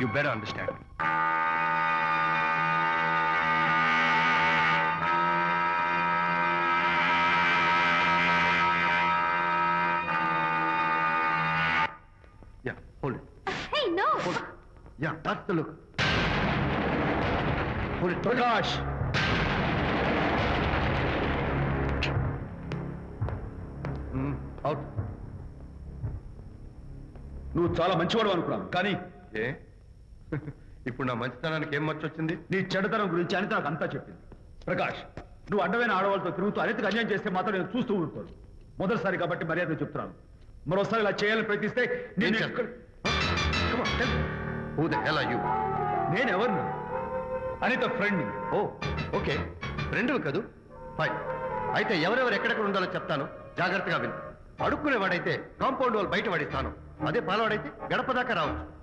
you better understand Yeah, hold it. Hey, no! Hold it. Yeah, that's the look. Hold it. Prakash! Mm, out. నువ్వు చాలా మంచివాడు అనుకున్నాను కానీ ఏ ఇప్పుడు నా మంచితనానికి ఏం మర్చి వచ్చింది నీ చెడుతనం గురించి అనిత నాకు అంతా చెప్పింది. ప్రకాష్ నువ్వు అడ్డమైన ఆడవాళ్ళతో తిరుగుతూ అనితకు అన్యాయం చేస్తే మాత్రం నేను చూస్తూ ఉంటాను మొదటిసారి కాబట్టి మర్యాద చెప్తున్నాను. మరోసారి ఇలా చేయాలని ప్రయత్నిస్తే నేను? నేను ఎవరిని? Anitha friend oh okay. రెండు కదూ? ఫైన్ అయితే ఎవరెవరు ఎక్కడెక్కడ ఉండాలో చెప్తాను. జాగ్రత్తగా విను. అడుక్కునేవాడైతే కాంపౌండ్ వాళ్ళు బయట పడిస్తాను. అదే పాలవాడైతే గడప దాకా రావచ్చు.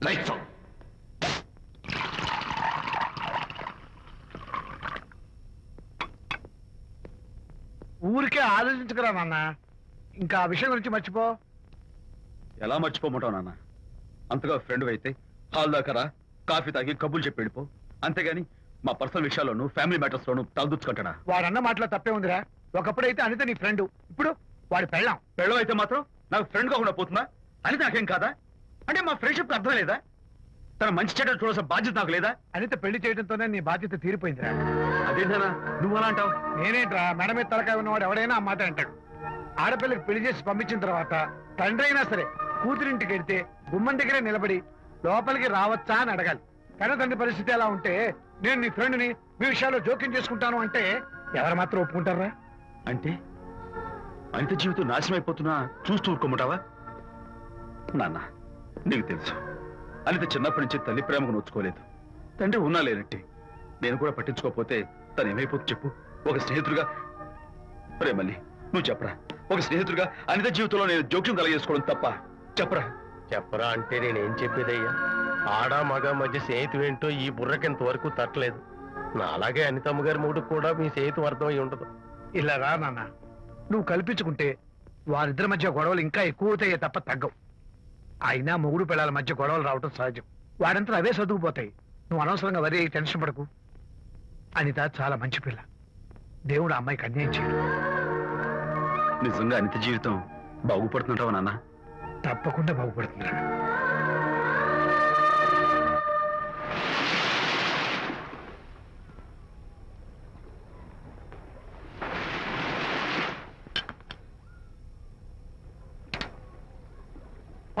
on. ఊరికే ఆలోచించుకురా నాన్న. ఇంకా ఆ విషయం గురించి మర్చిపో. ఎలా మర్చిపోమంటావు నాన్న? అంతగా ఫ్రెండ్ అయితే హాల్ దాకా రా కాఫీ తాగి కబుర్లు చెప్పి వెళ్ళిపో. అంతేగాని మా పర్సనల్ విషయాల్లోనూ ఫ్యామిలీ మ్యాటర్స్ లోను తలదూర్చుకుంటాడా వాడన్న మాటలో తప్పే ఉందిరా. ఒకప్పుడైతే అనిత నీ ఫ్రెండ్ ఇప్పుడు వాడి పెళ్ళాం. పెళ్ళం అయితే మాత్రం నాకు ఫ్రెండ్ కాకుండా పోతుందా? అని నాకేం కాదా? అంటే మా ఫ్రెండ్షిప్ అర్థం లేదా? తన మంచి చెడ్డ చూడాల్సిన బాధ్యత నాకు లేదా? అనిత పెళ్ళి చేయడంతోనే నీ బాధ్యత తీరిపోయిందిరా అదేంటనా నువ్వు అలా అంటావు? నేనేంట్రా మెడ మీద తలకాయ ఉన్నవాడు ఎవడైనా ఆ మాట అంటాడు. ఆడపిల్లకి పెళ్ళి చేసి పంపించిన తర్వాత తండ్రి అయినా సరే కూతురింటికి వెళ్తే గుమ్మం దగ్గరే నిలబడి లోపలికి రావచ్చా అని అడగాలి. కన్న తండ్రి పరిస్థితి ఎలా ఉంటే నేను నీ ఫ్రెండ్ని మీ విషయాల్లో జోక్యం చేసుకుంటాను అంటే ఎవరు మాత్రం ఒప్పుకుంటారా? అంటే అనిత జీవితం నాశనం అయిపోతున్నా చూస్తూ ఊరుకోమంటావా? నాన్న. నీకు తెలుసు. అనిత చిన్నప్పటి నుంచి తల్లి ప్రేమకు నోచుకోలేదు. తండ్రి ఉన్నా లేనట్టే. నేను కూడా పట్టించుకోకపోతే తను ఏమైపోతుంది చెప్పు. ఒక స్నేహితుడిగా ప్రేమల్ని నువ్వు చెప్పరా? ఒక స్నేహితుడిగా అనిత జీవితంలో నేను జోక్యం కలగజేసుకోవడం తప్ప చెప్పరా? చెప్పరా అంటే నేనేం చెప్పేదయ్యా? ఆడ మగ మధ్య స్నేహితు ఏంటో ఈ బుర్రకింత వరకు తట్టలేదు. నా అలాగే అనితమ్మ గారి మూడు కూడా మీ స్నేహితం అర్థమై ఉండదు. ఇలా రా నాన్న. నువ్వు కల్పించుకుంటే వారిద్దరి మధ్య గొడవలు ఇంకా ఎక్కువ అవుతాయే తప్ప తగ్గవు. అయినా మొగుడు పిల్లల మధ్య గొడవలు రావటం సహజం. వాడంతా అవే చదువుకుపోతాయి నువ్వు అనవసరంగా వరి టెన్షన్ పడకు. అనిత చాలా మంచి పిల్ల. దేవుడు అమ్మాయికి అన్యాయం చేయడు. నిజంగా అనిత జీవితం బాగుపడుతుంటావా నాన్న? తప్పకుండా బాగుపడుతుందిరా.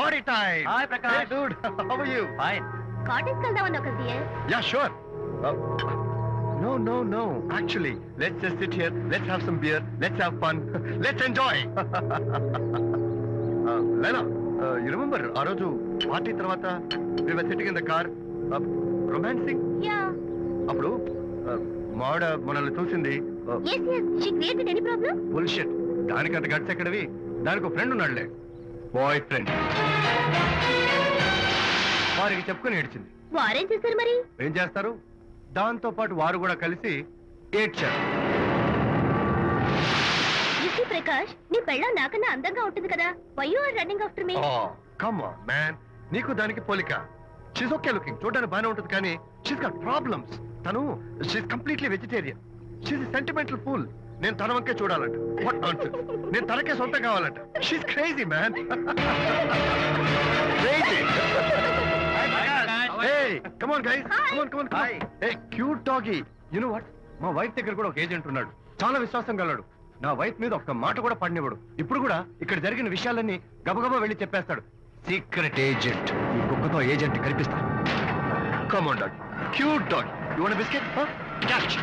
Party time! Hi, Prakash. Hey, dude. How are you? Fine cottage వెళ్దామని ఒక dear Yeah, sure. Uh, no, no, no. Actually, let's just sit here. Let's have some beer. Let's have fun. let's enjoy. uh, Lena, uh, you remember ఆ రోజు party తర్వాత we were sitting in the car, uh, romancing? Yeah అప్పుడు uh, మావిడ మనల్ని చూసింది yes yes she created any problem bullshit దానికి అంత guts ఎక్కడవి దానికి ఒక ఫ్రెండ్ ఉన్నాడులే బాయ్ ఫ్రెండ్ వారికి చెప్పుకొని ఏడ్చింది. వారేం చేస్తారు మరి? ఏం చేస్తారు? దాంతో పాటు వారు కూడా కలిసి ఏడ్చారు. ప్రకాష్ నీ పెళ్ళం నాకన్నా అందంగా ఉంటుంది కదా. Why you are running after me come man నీకు దానికి పోలిక. షీస్ ఓకే లుకింగ్ చూడడానికి బాగానే ఉంటుంది కానీ షీస్ గాట్ ప్రాబ్లమ్స్ తను she's completely vegetarian she's sentimental full నేను తన వంకే చూడాలంట. వాట్ నాన్సెన్స్ నేను తనకే సొంతం కావాలంట. She's crazy man crazy Hey, come on guys. Come on, come on, come on. Hey, cute doggy. You know what? మా wife దగ్గర కూడా ఒక ఏజెంట్ ఉన్నాడు. చాలా విశ్వాసం గలడు నా వైఫ్ మీద ఒక్క మాట కూడా పడినివ్వడు. ఇప్పుడు కూడా ఇక్కడ జరిగిన విషయాలన్నీ గబగబా వెళ్ళి చెప్పేస్తాడు. సీక్రెట్ ఏజెంట్ ఈ కుక్కతో ఏజెంట్ కనిపిస్తా come on dog cute dog you want biscuit Мягче.